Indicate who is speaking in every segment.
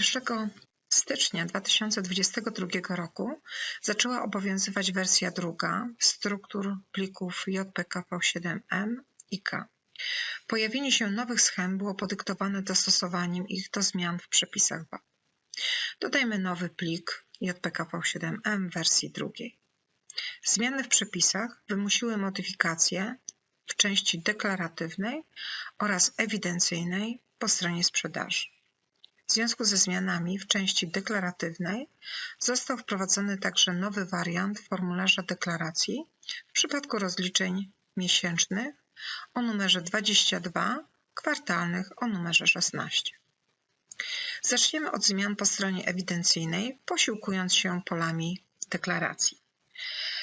Speaker 1: 1 stycznia 2022 roku zaczęła obowiązywać wersja druga struktur plików JPKV7M i K. Pojawienie się nowych schem było podyktowane dostosowaniem ich do zmian w przepisach VAT. Dodajmy nowy plik JPKV7M w wersji drugiej. Zmiany w przepisach wymusiły modyfikacje w części deklaratywnej oraz ewidencyjnej po stronie sprzedaży. W związku ze zmianami w części deklaratywnej został wprowadzony także nowy wariant formularza deklaracji w przypadku rozliczeń miesięcznych o numerze 22, kwartalnych o numerze 16. Zaczniemy od zmian po stronie ewidencyjnej, posiłkując się polami deklaracji.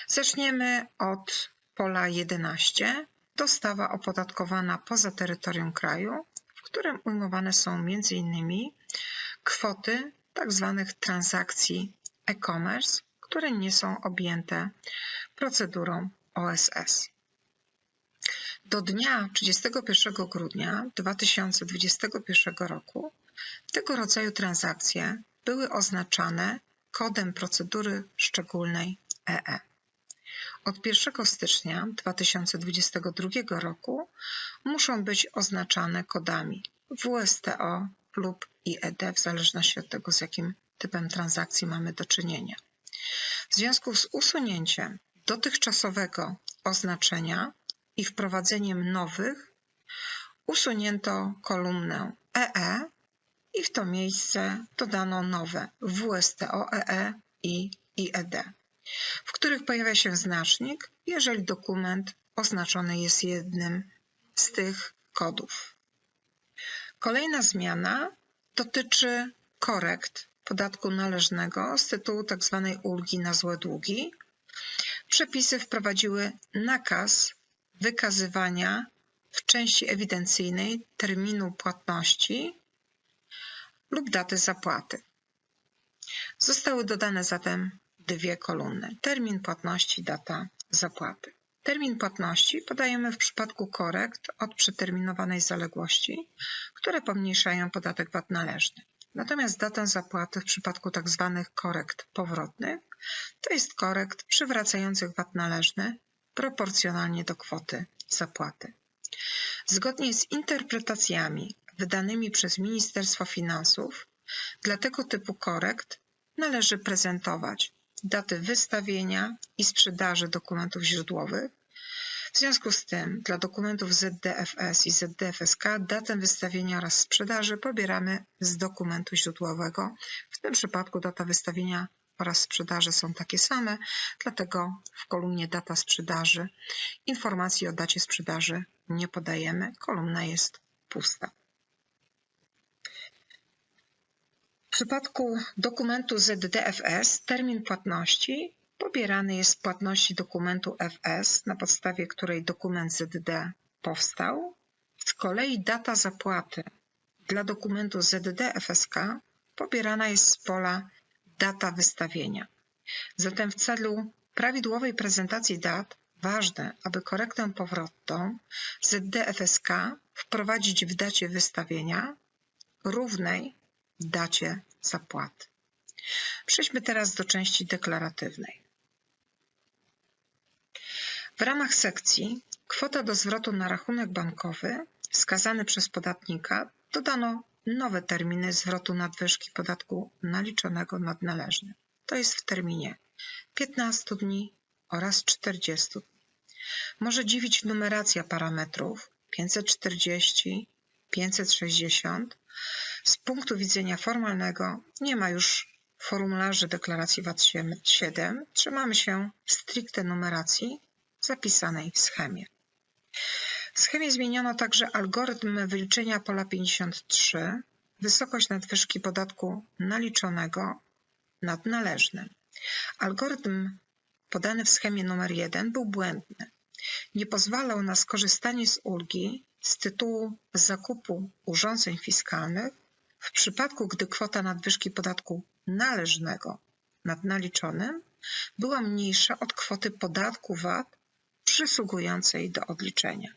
Speaker 1: Zaczniemy od pola 11, dostawa opodatkowana poza terytorium kraju, w którym ujmowane są m.in. kwoty tzw. Tak transakcji e-commerce, które nie są objęte procedurą OSS. Do dnia 31 grudnia 2021 roku tego rodzaju transakcje były oznaczane kodem procedury szczególnej EE. Od 1 stycznia 2022 roku muszą być oznaczane kodami WSTO lub IED w zależności od tego, z jakim typem transakcji mamy do czynienia. W związku z usunięciem dotychczasowego oznaczenia i wprowadzeniem nowych, usunięto kolumnę EE i w to miejsce dodano nowe WSTO-EE i IED w których pojawia się znacznik, jeżeli dokument oznaczony jest jednym z tych kodów. Kolejna zmiana dotyczy korekt podatku należnego z tytułu tzw. Tak ulgi na złe długi. Przepisy wprowadziły nakaz wykazywania w części ewidencyjnej terminu płatności lub daty zapłaty. Zostały dodane zatem dwie kolumny. Termin płatności, data zapłaty. Termin płatności podajemy w przypadku korekt od przeterminowanej zaległości, które pomniejszają podatek VAT należny. Natomiast datę zapłaty w przypadku tzw. Tak korekt powrotnych to jest korekt przywracających VAT należny proporcjonalnie do kwoty zapłaty. Zgodnie z interpretacjami wydanymi przez Ministerstwo Finansów, dla tego typu korekt należy prezentować daty wystawienia i sprzedaży dokumentów źródłowych. W związku z tym dla dokumentów ZDFS i ZDFSK datę wystawienia oraz sprzedaży pobieramy z dokumentu źródłowego. W tym przypadku data wystawienia oraz sprzedaży są takie same, dlatego w kolumnie data sprzedaży informacji o dacie sprzedaży nie podajemy, kolumna jest pusta. Przypadku dokumentu ZDFS termin płatności pobierany jest z płatności dokumentu FS, na podstawie której dokument ZD powstał. Z kolei data zapłaty dla dokumentu ZDFSK pobierana jest z pola data wystawienia. Zatem w celu prawidłowej prezentacji dat ważne, aby korektę powrotną ZDFSK wprowadzić w dacie wystawienia równej dacie zapłaty. Przejdźmy teraz do części deklaratywnej. W ramach sekcji kwota do zwrotu na rachunek bankowy wskazany przez podatnika dodano nowe terminy zwrotu nadwyżki podatku naliczonego nad należnym. To jest w terminie 15 dni oraz 40 dni. Może dziwić numeracja parametrów 540, 560 z punktu widzenia formalnego nie ma już formularzy deklaracji VAT-7. Trzymamy się stricte numeracji zapisanej w schemie. W schemie zmieniono także algorytm wyliczenia pola 53, wysokość nadwyżki podatku naliczonego nad należnym. Algorytm podany w schemie numer 1 był błędny. Nie pozwalał na skorzystanie z ulgi z tytułu zakupu urządzeń fiskalnych w przypadku gdy kwota nadwyżki podatku należnego nad naliczonym była mniejsza od kwoty podatku VAT przysługującej do odliczenia.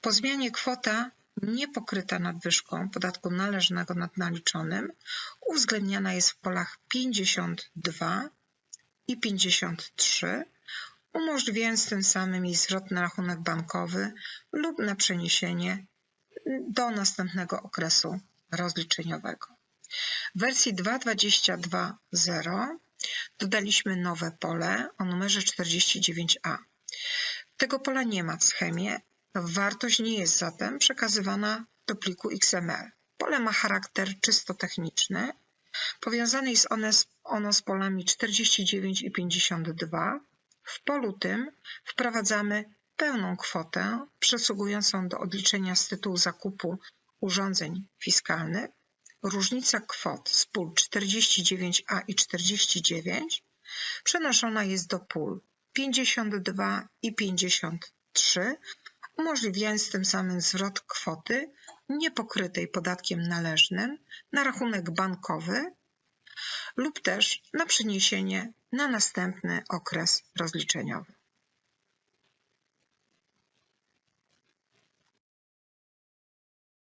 Speaker 1: Po zmianie kwota niepokryta nadwyżką podatku należnego nad naliczonym uwzględniana jest w polach 52 i 53, umożliwiając tym samym jej zwrot na rachunek bankowy lub na przeniesienie do następnego okresu rozliczeniowego. W wersji 2.22.0 dodaliśmy nowe pole o numerze 49a. Tego pola nie ma w schemie, wartość nie jest zatem przekazywana do pliku XML. Pole ma charakter czysto techniczny, powiązane jest one z, ono z polami 49 i 52. W polu tym wprowadzamy pełną kwotę przysługującą do odliczenia z tytułu zakupu urządzeń fiskalnych. Różnica kwot z pól 49a i 49 przenoszona jest do pól 52 i 53, umożliwiając tym samym zwrot kwoty niepokrytej podatkiem należnym na rachunek bankowy lub też na przeniesienie na następny okres rozliczeniowy.